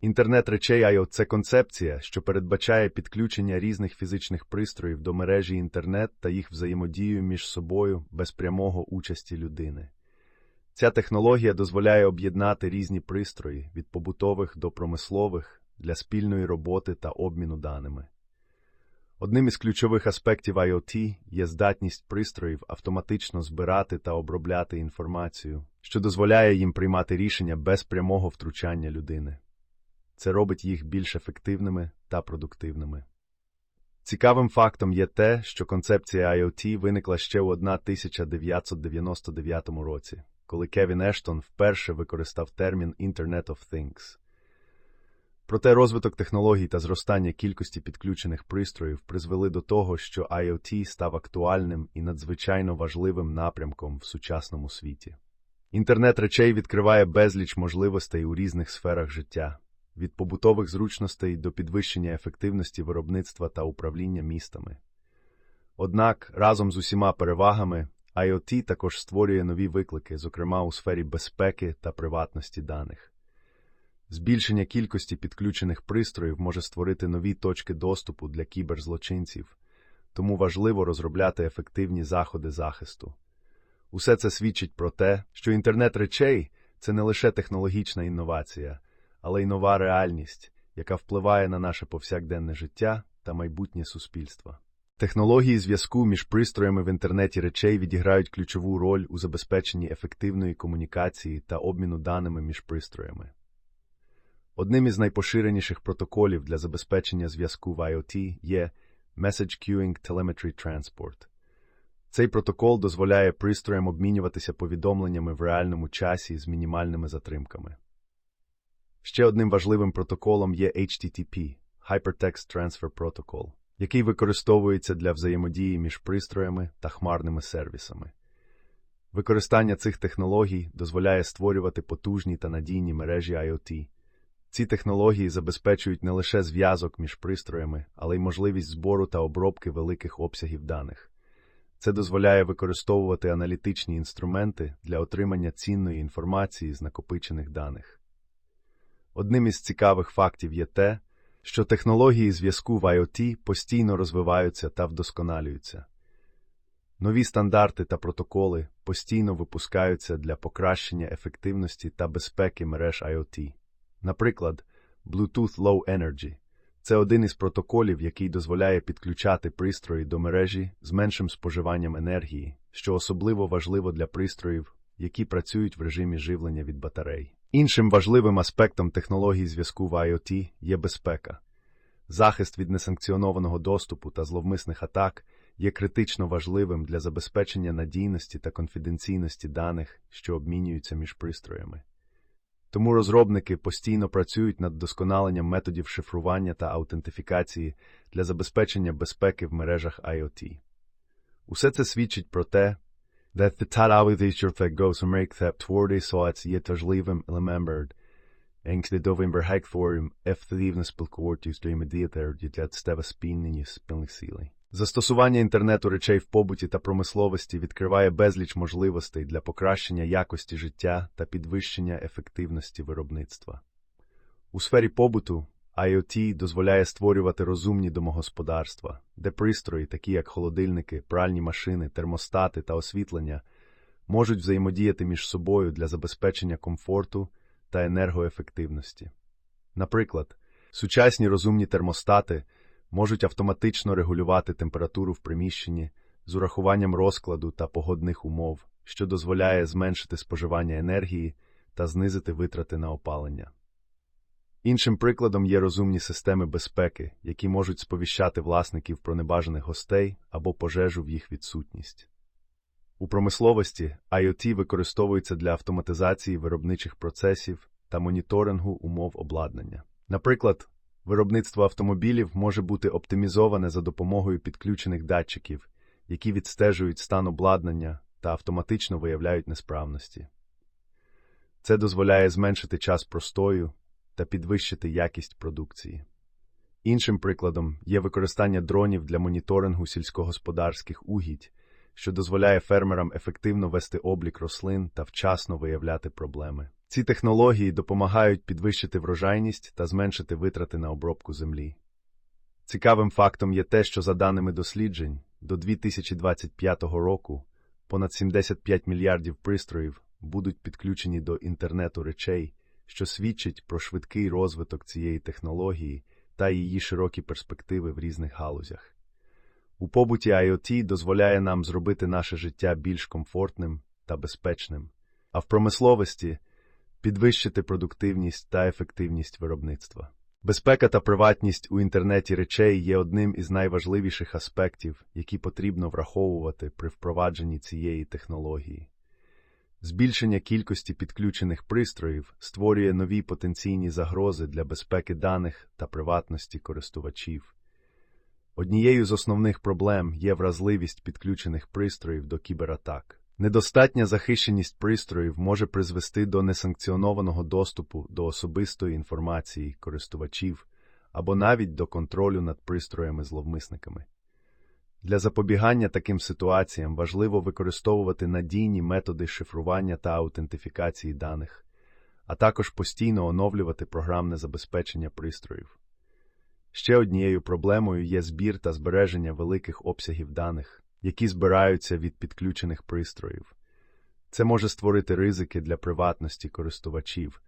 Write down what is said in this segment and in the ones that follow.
Інтернет речей IoT – це концепція, що передбачає підключення різних фізичних пристроїв до мережі інтернет та їх взаємодію між собою без прямого участі людини. Ця технологія дозволяє об'єднати різні пристрої від побутових до промислових для спільної роботи та обміну даними. Одним із ключових аспектів IoT є здатність пристроїв автоматично збирати та обробляти інформацію, що дозволяє їм приймати рішення без прямого втручання людини. Це робить їх більш ефективними та продуктивними. Цікавим фактом є те, що концепція IoT виникла ще у 1999 році, коли Кевін Ештон вперше використав термін Internet of Things. Проте розвиток технологій та зростання кількості підключених пристроїв призвели до того, що IoT став актуальним і надзвичайно важливим напрямком в сучасному світі. Інтернет речей відкриває безліч можливостей у різних сферах життя від побутових зручностей до підвищення ефективності виробництва та управління містами. Однак, разом з усіма перевагами, IoT також створює нові виклики, зокрема у сфері безпеки та приватності даних. Збільшення кількості підключених пристроїв може створити нові точки доступу для кіберзлочинців, тому важливо розробляти ефективні заходи захисту. Усе це свідчить про те, що інтернет речей це не лише технологічна інновація, але й нова реальність, яка впливає на наше повсякденне життя та майбутнє суспільство. Технології зв'язку між пристроями в інтернеті речей відіграють ключову роль у забезпеченні ефективної комунікації та обміну даними між пристроями. Одним із найпоширеніших протоколів для забезпечення зв'язку в IoT є Message Queuing Telemetry Transport. Цей протокол дозволяє пристроям обмінюватися повідомленнями в реальному часі з мінімальними затримками. Ще одним важливим протоколом є HTTP – Hypertext Transfer Protocol, який використовується для взаємодії між пристроями та хмарними сервісами. Використання цих технологій дозволяє створювати потужні та надійні мережі IoT. Ці технології забезпечують не лише зв'язок між пристроями, але й можливість збору та обробки великих обсягів даних. Це дозволяє використовувати аналітичні інструменти для отримання цінної інформації з накопичених даних. Одним із цікавих фактів є те, що технології зв'язку в IoT постійно розвиваються та вдосконалюються. Нові стандарти та протоколи постійно випускаються для покращення ефективності та безпеки мереж IoT. Наприклад, Bluetooth Low Energy це один із протоколів, який дозволяє підключати пристрої до мережі з меншим споживанням енергії, що особливо важливо для пристроїв, які працюють в режимі живлення від батарей. Іншим важливим аспектом технологій зв'язку в IoT є безпека. Захист від несанкціонованого доступу та зловмисних атак є критично важливим для забезпечення надійності та конфіденційності даних, що обмінюються між пристроями. Тому розробники постійно працюють над досконаленням методів шифрування та аутентифікації для забезпечення безпеки в мережах IoT. Усе це свідчить про те, that the tarawithishurfek goes from make that toward соац є важливим елементом, Енгслідовим берхекфорум ефективно спілкувати з взаємодіяти для стева спільнені спільних сілей. Застосування інтернету речей в побуті та промисловості відкриває безліч можливостей для покращення якості життя та підвищення ефективності виробництва. У сфері побуту IoT дозволяє створювати розумні домогосподарства, де пристрої, такі як холодильники, пральні машини, термостати та освітлення, можуть взаємодіяти між собою для забезпечення комфорту та енергоефективності. Наприклад, сучасні розумні термостати можуть автоматично регулювати температуру в приміщенні з урахуванням розкладу та погодних умов, що дозволяє зменшити споживання енергії та знизити витрати на опалення. Іншим прикладом є розумні системи безпеки, які можуть сповіщати власників про небажаних гостей або пожежу в їх відсутність. У промисловості IoT використовується для автоматизації виробничих процесів та моніторингу умов обладнання. Наприклад, виробництво автомобілів може бути оптимізоване за допомогою підключених датчиків, які відстежують стан обладнання та автоматично виявляють несправності. Це дозволяє зменшити час простою та підвищити якість продукції. Іншим прикладом є використання дронів для моніторингу сільськогосподарських угідь, що дозволяє фермерам ефективно вести облік рослин та вчасно виявляти проблеми. Ці технології допомагають підвищити врожайність та зменшити витрати на обробку землі. Цікавим фактом є те, що за даними досліджень, до 2025 року понад 75 мільярдів пристроїв будуть підключені до інтернету речей, що свідчить про швидкий розвиток цієї технології та її широкі перспективи в різних галузях. У побуті IoT дозволяє нам зробити наше життя більш комфортним та безпечним, а в промисловості підвищити продуктивність та ефективність виробництва. Безпека та приватність у інтернеті речей є одним із найважливіших аспектів, які потрібно враховувати при впровадженні цієї технології. Збільшення кількості підключених пристроїв створює нові потенційні загрози для безпеки даних та приватності користувачів. Однією з основних проблем є вразливість підключених пристроїв до кібератак. Недостатня захищеність пристроїв може призвести до несанкціонованого доступу до особистої інформації користувачів або навіть до контролю над пристроями зловмисниками. Для запобігання таким ситуаціям важливо використовувати надійні методи шифрування та аутентифікації даних, а також постійно оновлювати програмне забезпечення пристроїв. Ще однією проблемою є збір та збереження великих обсягів даних, які збираються від підключених пристроїв. Це може створити ризики для приватності користувачів,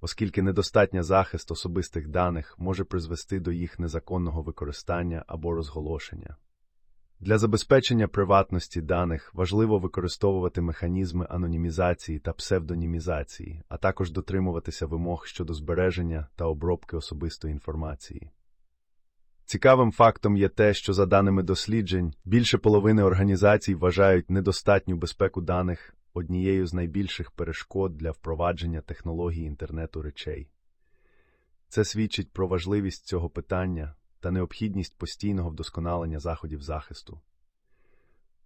оскільки недостатня захист особистих даних може призвести до їх незаконного використання або розголошення. Для забезпечення приватності даних важливо використовувати механізми анонімізації та псевдонімізації, а також дотримуватися вимог щодо збереження та обробки особистої інформації. Цікавим фактом є те, що за даними досліджень, більше половини організацій вважають недостатню безпеку даних однією з найбільших перешкод для впровадження технологій інтернету речей. Це свідчить про важливість цього питання та необхідність постійного вдосконалення заходів захисту.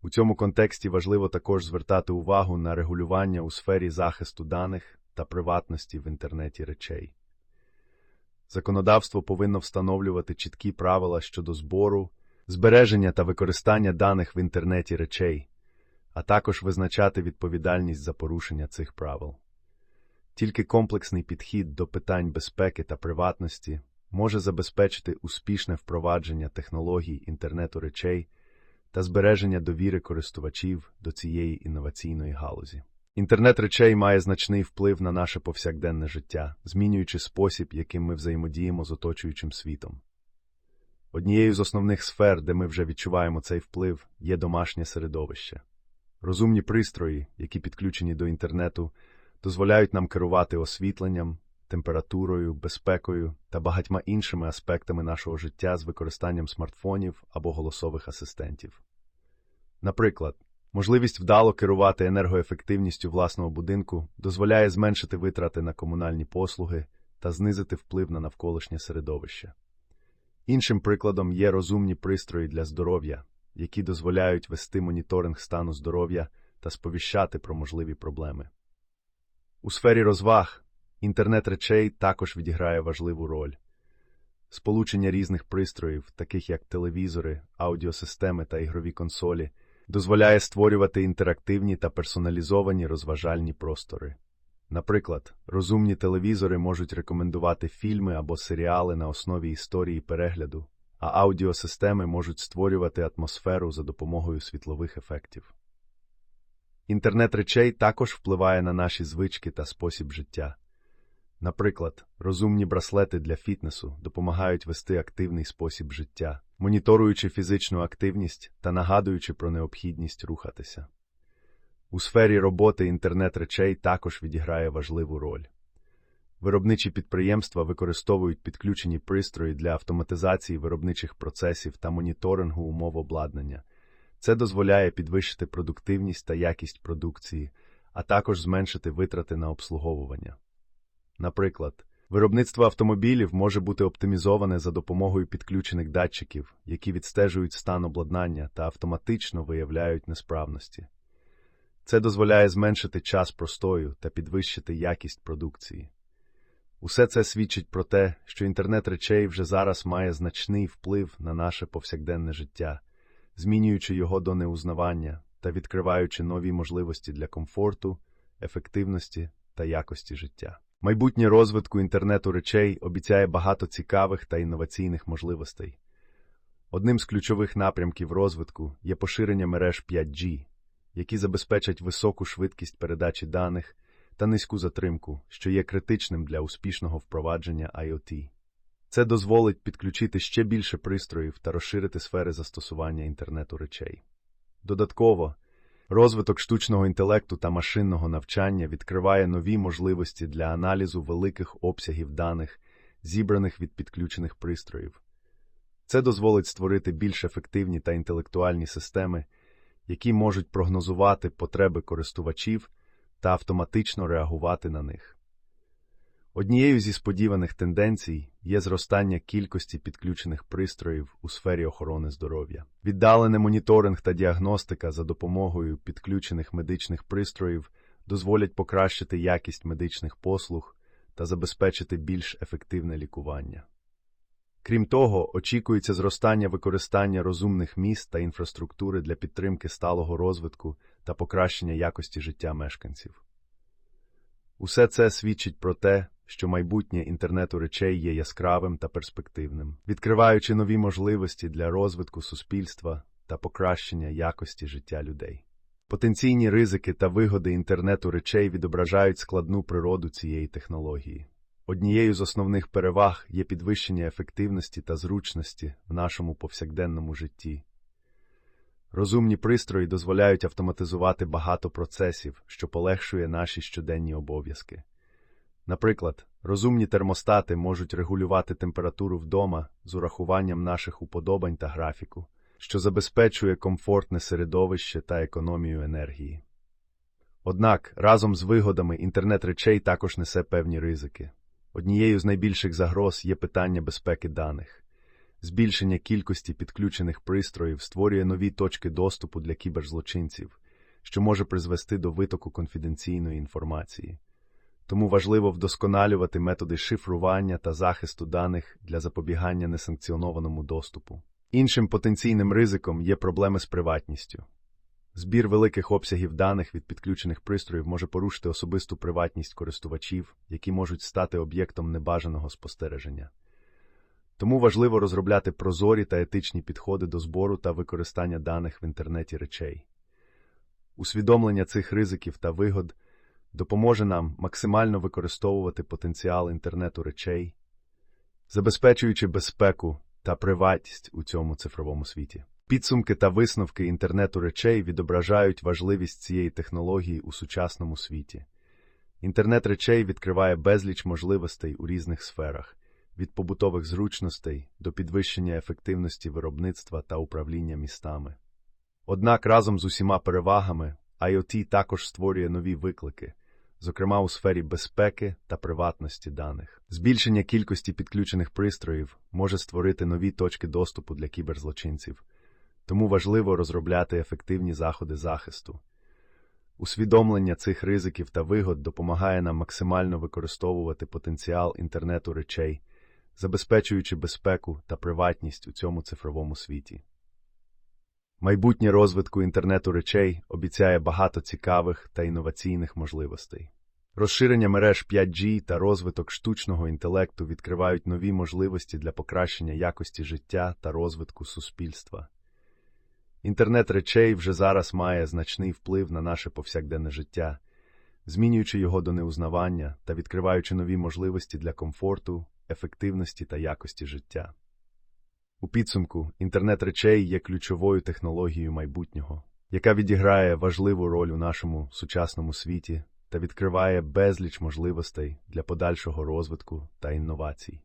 У цьому контексті важливо також звертати увагу на регулювання у сфері захисту даних та приватності в інтернеті речей. Законодавство повинно встановлювати чіткі правила щодо збору, збереження та використання даних в інтернеті речей, а також визначати відповідальність за порушення цих правил. Тільки комплексний підхід до питань безпеки та приватності може забезпечити успішне впровадження технологій інтернету речей та збереження довіри користувачів до цієї інноваційної галузі. Інтернет речей має значний вплив на наше повсякденне життя, змінюючи спосіб, яким ми взаємодіємо з оточуючим світом. Однією з основних сфер, де ми вже відчуваємо цей вплив, є домашнє середовище. Розумні пристрої, які підключені до інтернету, дозволяють нам керувати освітленням, температурою, безпекою та багатьма іншими аспектами нашого життя з використанням смартфонів або голосових асистентів. Наприклад, можливість вдало керувати енергоефективністю власного будинку дозволяє зменшити витрати на комунальні послуги та знизити вплив на навколишнє середовище. Іншим прикладом є розумні пристрої для здоров'я, які дозволяють вести моніторинг стану здоров'я та сповіщати про можливі проблеми. У сфері розваг Інтернет речей також відіграє важливу роль. Сполучення різних пристроїв, таких як телевізори, аудіосистеми та ігрові консолі, дозволяє створювати інтерактивні та персоналізовані розважальні простори. Наприклад, розумні телевізори можуть рекомендувати фільми або серіали на основі історії перегляду, а аудіосистеми можуть створювати атмосферу за допомогою світлових ефектів. Інтернет речей також впливає на наші звички та спосіб життя. Наприклад, розумні браслети для фітнесу допомагають вести активний спосіб життя, моніторуючи фізичну активність та нагадуючи про необхідність рухатися. У сфері роботи інтернет речей також відіграє важливу роль. Виробничі підприємства використовують підключені пристрої для автоматизації виробничих процесів та моніторингу умов обладнання. Це дозволяє підвищити продуктивність та якість продукції, а також зменшити витрати на обслуговування. Наприклад, виробництво автомобілів може бути оптимізоване за допомогою підключених датчиків, які відстежують стан обладнання та автоматично виявляють несправності. Це дозволяє зменшити час простою та підвищити якість продукції. Усе це свідчить про те, що інтернет речей вже зараз має значний вплив на наше повсякденне життя, змінюючи його до неузнавання та відкриваючи нові можливості для комфорту, ефективності та якості життя. Майбутнє розвитку інтернету речей обіцяє багато цікавих та інноваційних можливостей. Одним з ключових напрямків розвитку є поширення мереж 5G, які забезпечать високу швидкість передачі даних та низьку затримку, що є критичним для успішного впровадження IoT. Це дозволить підключити ще більше пристроїв та розширити сфери застосування інтернету речей. Додатково, розвиток штучного інтелекту та машинного навчання відкриває нові можливості для аналізу великих обсягів даних, зібраних від підключених пристроїв. Це дозволить створити більш ефективні та інтелектуальні системи, які можуть прогнозувати потреби користувачів та автоматично реагувати на них. Однією зі сподіваних тенденцій є зростання кількості підключених пристроїв у сфері охорони здоров'я. Віддалений моніторинг та діагностика за допомогою підключених медичних пристроїв дозволять покращити якість медичних послуг та забезпечити більш ефективне лікування. Крім того, очікується зростання використання розумних міст та інфраструктури для підтримки сталого розвитку та покращення якості життя мешканців. Усе це свідчить про те, що майбутнє інтернету речей є яскравим та перспективним, відкриваючи нові можливості для розвитку суспільства та покращення якості життя людей. Потенційні ризики та вигоди інтернету речей відображають складну природу цієї технології. Однією з основних переваг є підвищення ефективності та зручності в нашому повсякденному житті. Розумні пристрої дозволяють автоматизувати багато процесів, що полегшує наші щоденні обов'язки. Наприклад, розумні термостати можуть регулювати температуру вдома з урахуванням наших уподобань та графіку, що забезпечує комфортне середовище та економію енергії. Однак разом з вигодами інтернет речей також несе певні ризики. Однією з найбільших загроз є питання безпеки даних. Збільшення кількості підключених пристроїв створює нові точки доступу для кіберзлочинців, що може призвести до витоку конфіденційної інформації. Тому важливо вдосконалювати методи шифрування та захисту даних для запобігання несанкціонованому доступу. Іншим потенційним ризиком є проблеми з приватністю. Збір великих обсягів даних від підключених пристроїв може порушити особисту приватність користувачів, які можуть стати об'єктом небажаного спостереження. Тому важливо розробляти прозорі та етичні підходи до збору та використання даних в інтернеті речей. Усвідомлення цих ризиків та вигод допоможе нам максимально використовувати потенціал інтернету речей, забезпечуючи безпеку та приватність у цьому цифровому світі. Підсумки та висновки інтернету речей відображають важливість цієї технології у сучасному світі. Інтернет речей відкриває безліч можливостей у різних сферах від побутових зручностей до підвищення ефективності виробництва та управління містами. Однак разом з усіма перевагами IoT також створює нові виклики, зокрема у сфері безпеки та приватності даних. Збільшення кількості підключених пристроїв може створити нові точки доступу для кіберзлочинців, тому важливо розробляти ефективні заходи захисту. Усвідомлення цих ризиків та вигод допомагає нам максимально використовувати потенціал інтернету речей, забезпечуючи безпеку та приватність у цьому цифровому світі. Майбутнє розвитку інтернету речей обіцяє багато цікавих та інноваційних можливостей. Розширення мереж 5G та розвиток штучного інтелекту відкривають нові можливості для покращення якості життя та розвитку суспільства. Інтернет речей вже зараз має значний вплив на наше повсякденне життя, змінюючи його до неузнавання та відкриваючи нові можливості для комфорту, ефективності та якості життя. У підсумку інтернет речей є ключовою технологією майбутнього, яка відіграє важливу роль у нашому сучасному світі та відкриває безліч можливостей для подальшого розвитку та інновацій.